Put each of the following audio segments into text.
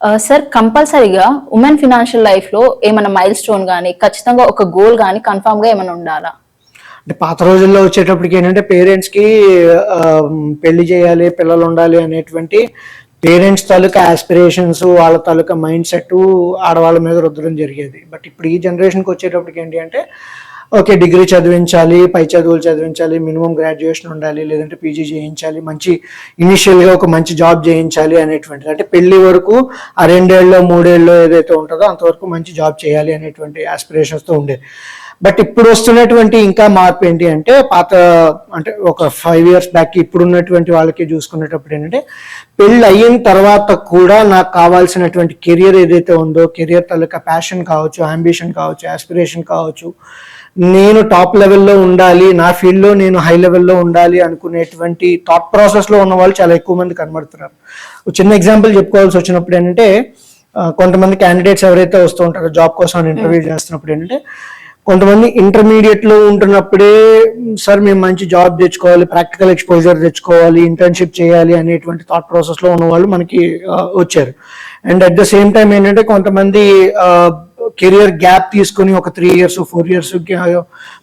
Uh, sir కంపల్సరీగా women financial లైఫ్లో ఏమైనా మైల్ స్టోన్ కానీ ఖచ్చితంగా ఒక గోల్ కానీ కన్ఫామ్గా ఏమైనా ఉండాలా? అంటే పాత రోజుల్లో వచ్చేటప్పటికి ఏంటంటే పేరెంట్స్కి పెళ్ళి చేయాలి పిల్లలు ఉండాలి అనేటువంటి పేరెంట్స్ తాలూకా ఆస్పిరేషన్స్ వాళ్ళ తాలూకా మైండ్ సెట్ ఆడవాళ్ళ మీద రుద్దడం జరిగేది. బట్ ఇప్పుడు ఈ జనరేషన్కి వచ్చేటప్పటికి ఏంటి అంటే ఓకే డిగ్రీ చదివించాలి పై చదువులు చదివించాలి మినిమం గ్రాడ్యుయేషన్ ఉండాలి లేదంటే పీజీ చేయించాలి మంచి ఇనిషియల్గా ఒక మంచి జాబ్ చేయించాలి అనేటువంటిది. అంటే పెళ్ళి వరకు ఆ రెండేళ్ళలో మూడేళ్ళు ఏదైతే ఉంటుందో అంతవరకు మంచి జాబ్ చేయాలి అనేటువంటి ఆస్పిరేషన్స్తో ఉండేది బట్ ఇప్పుడు వస్తున్నటువంటి ఇంకా మార్పు ఏంటి అంటే పాత అంటే ఒక ఫైవ్ ఇయర్స్ బ్యాక్ ఇప్పుడు ఉన్నటువంటి వాళ్ళకి చూసుకునేటప్పుడు ఏంటంటే పెళ్ళి అయిన తర్వాత కూడా నాకు కావాల్సినటువంటి కెరియర్ ఏదైతే ఉందో కెరియర్ తాలూకా ప్యాషన్ కావచ్చు అంబిషన్ కావచ్చు ఆస్పిరేషన్ కావచ్చు నేను టాప్ లెవెల్లో ఉండాలి నా ఫీల్డ్లో నేను హై లెవెల్లో ఉండాలి అనుకునేటువంటి థాట్ ప్రాసెస్లో ఉన్న వాళ్ళు చాలా ఎక్కువ మంది కనబడుతున్నారు. చిన్న ఎగ్జాంపుల్ చెప్పుకోవాల్సి వచ్చినప్పుడు ఏంటంటే కొంతమంది క్యాండిడేట్స్ ఎవరైతే వస్తూ ఉంటారో జాబ్ కోసం ఇంటర్వ్యూ చేస్తున్నప్పుడు ఏంటంటే కొంతమంది ఇంటర్మీడియట్లో ఉంటున్నప్పుడే సార్ మేము మంచి జాబ్ తెచ్చుకోవాలి ప్రాక్టికల్ ఎక్స్పోజర్ తెచ్చుకోవాలి ఇంటర్న్షిప్ చేయాలి అనేటువంటి థాట్ ప్రాసెస్లో ఉన్న వాళ్ళు మనకి వచ్చారు. And at the same time ఏంటంటే కొంతమంది కెరియర్ గ్యాప్ తీసుకొని ఒక three years four years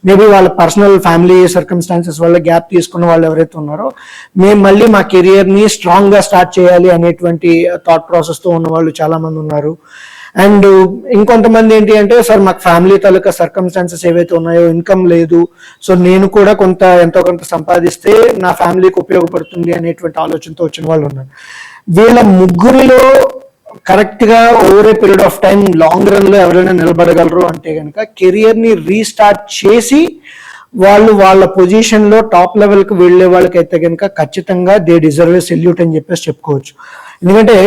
maybe వాళ్ళ పర్సనల్ ఫ్యామిలీ సర్కమ్స్టాన్సెస్ వల్ల గ్యాప్ తీసుకున్న వాళ్ళు ఎవరైతే ఉన్నారో మేము మళ్ళీ మా కెరియర్ని స్ట్రాంగ్గా స్టార్ట్ చేయాలి అనేటువంటి uh, థాట్ ప్రాసెస్తో ఉన్న వాళ్ళు చాలామంది ఉన్నారు. అండ్ uh, ఇంకొంతమంది ఏంటి అంటే సార్ మాకు ఫ్యామిలీ తాలూకా సర్కమ్స్టాన్సెస్ ఏవైతే ఉన్నాయో ఇన్కమ్ లేదు. సో నేను కూడా కొంత ఎంతో కొంత సంపాదిస్తే నా ఫ్యామిలీకి ఉపయోగపడుతుంది అనేటువంటి ఆలోచనతో వచ్చిన వాళ్ళు ఉన్నారు. వీళ్ళ ముగ్గురిలో కరెక్ట్గా over a period of time long రన్లో ఎవరైనా నిలబడగలరు అంటే కనుక కెరియర్ని రీస్టార్ట్ చేసి వాళ్ళు వాళ్ళ పొజిషన్లో టాప్ లెవెల్కి వెళ్ళే వాళ్ళకైతే కనుక ఖచ్చితంగా దే డిజర్వ్ సెల్యూట్ అని చెప్పేసి చెప్పుకోవచ్చు. ఎందుకంటే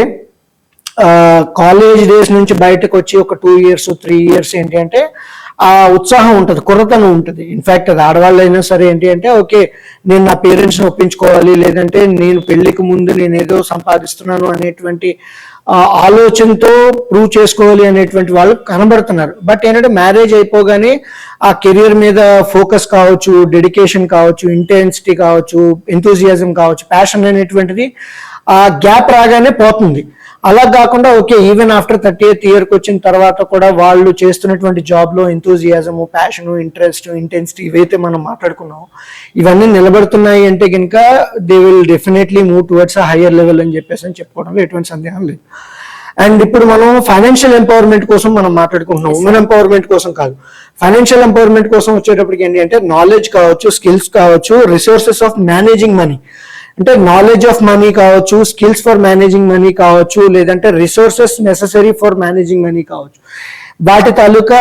కాలేజ్ డేస్ నుంచి బయటకు వచ్చి ఒక టూ ఇయర్స్ త్రీ ఇయర్స్ ఏంటి అంటే ఆ ఉత్సాహం ఉంటుంది కుర్రతనం ఉంటుంది. ఇన్ఫాక్ట్ అది ఆడవాళ్ళు అయినా సరే ఏంటి అంటే ఓకే నేను నా పేరెంట్స్ని ఒప్పించుకోవాలి లేదంటే నేను పెళ్ళికి ముందు నేను ఏదో సంపాదిస్తున్నాను అనేటువంటి ఆలోచనతో ప్రూవ్ చేసుకోవాలి అనేటువంటి వాళ్ళు కనబడుతున్నారు. బట్ ఏంటంటే మ్యారేజ్ అయిపోగానే ఆ కెరియర్ మీద ఫోకస్ కావచ్చు డెడికేషన్ కావచ్చు ఇంటెన్సిటీ కావచ్చు ఎంతూజియాజం కావచ్చు ప్యాషన్ అనేటువంటిది ఆ గ్యాప్ రాగానే పోతుంది. అలా కాకుండా okay even after thirty eighth ఇయర్కి వచ్చిన తర్వాత కూడా వాళ్ళు చేస్తున్నటువంటి జాబ్లో ఎంతూజియాజము ప్యాషన్ ఇంట్రెస్ట్ ఇంటెన్సిటీ ఇవైతే మనం మాట్లాడుకున్నాం ఇవన్నీ నిలబడుతున్నాయి అంటే కనుక they will definitely move towards higher level అని చెప్పేసి అని చెప్పుకోవడంలో ఎటువంటి సందేహం లేదు. అండ్ ఇప్పుడు మనం ఫైనాన్షియల్ ఎంపవర్మెంట్ కోసం మనం మాట్లాడుకుంటున్నాం ఉమెన్ ఎంపవర్మెంట్ కోసం కాదు. ఫైనాన్షియల్ ఎంపవర్మెంట్ కోసం వచ్చేటప్పటికి ఏంటి అంటే నాలెడ్జ్ కావచ్చు స్కిల్స్ కావచ్చు రిసోర్సెస్ ఆఫ్ మేనేజింగ్ మనీ అంటే నాలెడ్జ్ ఆఫ్ మనీ కావచ్చు స్కిల్స్ ఫర్ మేనేజింగ్ మనీ కావచ్చు లేదంటే resources necessary for managing money కావచ్చు. వాటి తాలూకా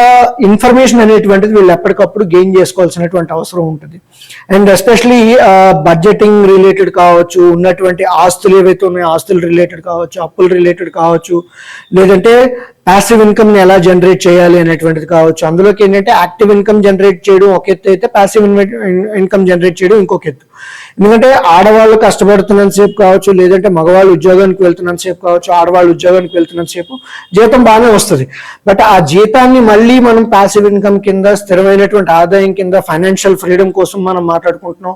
ఇన్ఫర్మేషన్ అనేటువంటిది వీళ్ళు ఎప్పటికప్పుడు గెయిన్ చేసుకోవాల్సినటువంటి అవసరం ఉంటుంది. అండ్ ఎస్పెషలీ బడ్జెటింగ్ రిలేటెడ్ కావచ్చు ఉన్నటువంటి ఆస్తులు ఏవైతే ఉన్నాయో ఆస్తులు రిలేటెడ్ కావచ్చు అప్పులు రిలేటెడ్ కావచ్చు లేదంటే ప్యాసివ్ ఇన్కమ్ని ఎలా జనరేట్ చేయాలి అనేటువంటిది కావచ్చు. అందులోకి ఏంటంటే యాక్టివ్ ఇన్కమ్ జనరేట్ చేయడం ఒక ఎత్తు అయితే ప్యాసివ్ ఇన్కమ్ జనరేట్ చేయడం ఇంకొక ఎత్తు. ఎందుకంటే ఆడవాళ్ళు కష్టపడుతున్నంత సేపు కావచ్చు లేదంటే మగవాళ్ళు ఉద్యోగానికి వెళ్తున్నంత సేపు కావచ్చు ఆడవాళ్ళు ఉద్యోగానికి వెళ్తున్నంత సేపు జీతం బాగానే వస్తుంది. బట్ ఆ జీతాన్ని మళ్ళీ మనం ప్యాసివ్ ఇన్కమ్ కింద స్థిరమైనటువంటి ఆదాయం కింద ఫైనాన్షియల్ ఫ్రీడమ్ కోసం మనం మాట్లాడుకుంటున్నాం.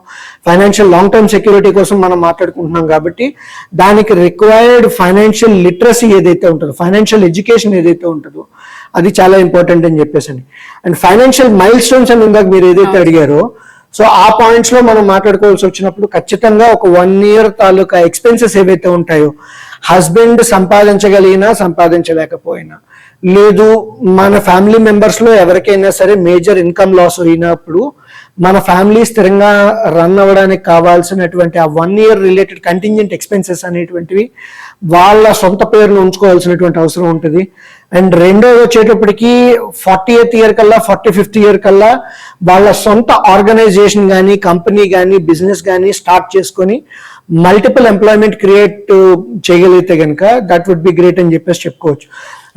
ఫైనాన్షియల్ లాంగ్ టర్మ్ సెక్యూరిటీ కోసం మనం మాట్లాడుకుంటున్నాం కాబట్టి దానికి రిక్వైర్డ్ ఫైనాన్షియల్ లిటరసీ ఏదైతే ఉంటుందో ఫైనాన్షియల్ ఎడ్యుకేషన్ ఏదైతే ఉంటుందో అది చాలా ఇంపార్టెంట్ అని చెప్పేసి అండ్ ఫైనాన్షియల్ మైల్ స్టోన్స్ అని ఇందాక మీరు ఏదైతే అడిగారో సో ఆ పాయింట్స్లో మనం మాట్లాడుకోవాల్సి వచ్చినప్పుడు ఖచ్చితంగా ఒక వన్ ఇయర్ తాలూకా ఎక్స్పెన్సెస్ ఏవైతే ఉంటాయో హస్బెండ్ సంపాదించగలిగినా సంపాదించలేకపోయినా లేదు మన ఫ్యామిలీ మెంబర్స్లో ఎవరికైనా సరే మేజర్ ఇన్కమ్ లాస్ అయినప్పుడు మన ఫ్యామిలీ స్థిరంగా రన్ అవ్వడానికి కావాల్సినటువంటి ఆ one year related contingent expenses అనేటువంటివి వాళ్ళ సొంత పేరును ఉంచుకోవాల్సినటువంటి అవసరం ఉంటుంది. అండ్ రెండోది వచ్చేటప్పటికి ఫార్టీ ఎయిత్ ఇయర్ కల్లా ఫార్టీ ఫిఫ్త్ ఇయర్ కల్లా వాళ్ళ సొంత ఆర్గనైజేషన్ కానీ కంపెనీ కానీ బిజినెస్ కానీ స్టార్ట్ చేసుకొని మల్టిపుల్ ఎంప్లాయ్మెంట్ క్రియేట్ చేయగలిగితే కనుక దట్ వుడ్ బి గ్రేట్ అని చెప్పేసి చెప్పుకోవచ్చు.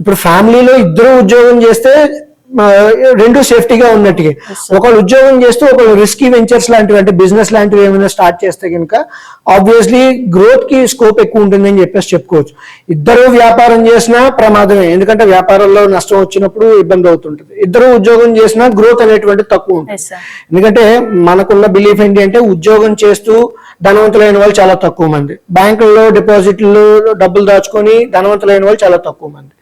ఇప్పుడు ఫ్యామిలీలో ఇద్దరు ఉద్యోగం చేస్తే రెండు సేఫ్టీగా ఉన్నట్టుగా. ఒకళ్ళు ఉద్యోగం చేస్తూ ఒకళ్ళు రిస్కీ వెంచర్స్ లాంటివి అంటే బిజినెస్ లాంటివి ఏమైనా స్టార్ట్ చేస్తే కనుక ఆబ్వియస్లీ గ్రోత్కి స్కోప్ ఎక్కువ ఉంటుందని చెప్పేసి చెప్పుకోవచ్చు. ఇద్దరు వ్యాపారం చేసినా ప్రమాదమే. ఎందుకంటే వ్యాపారంలో నష్టం వచ్చినప్పుడు ఇబ్బంది అవుతుంటుంది. ఇద్దరు ఉద్యోగం చేసినా గ్రోత్ అనేటువంటి తక్కువ ఉంటుంది. ఎందుకంటే మనకున్న బిలీఫ్ ఏంటి అంటే ఉద్యోగం చేస్తూ ధనవంతులైన వాళ్ళు చాలా తక్కువ మంది. బ్యాంకుల్లో డిపాజిట్లు డబ్బులు దాచుకొని ధనవంతులైన వాళ్ళు చాలా తక్కువ మంది.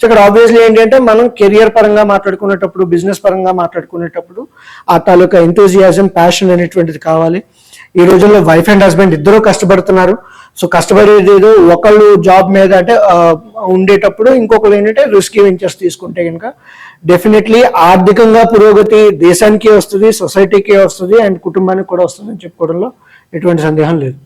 సో ఇక్కడ ఆబ్వియస్లీ ఏంటంటే మనం కెరియర్ పరంగా మాట్లాడుకునేటప్పుడు బిజినెస్ పరంగా మాట్లాడుకునేటప్పుడు ఆ తాలూకా ఎంతూజియాజం ప్యాషన్ అనేటువంటిది కావాలి. ఈ రోజుల్లో వైఫ్ అండ్ హస్బెండ్ ఇద్దరూ కష్టపడుతున్నారు. సో కష్టపడేది ఏదో ఒకళ్ళు జాబ్ మీద అంటే ఉండేటప్పుడు ఇంకొకరు ఏంటంటే రిస్కీ వెంచర్స్ తీసుకుంటే కనుక డెఫినెట్లీ ఆర్థికంగా పురోగతి దేశానికి వస్తుంది సొసైటీకి వస్తుంది అండ్ కుటుంబానికి కూడా వస్తుంది అని చెప్పుకోవడంలో ఎటువంటి సందేహం లేదు.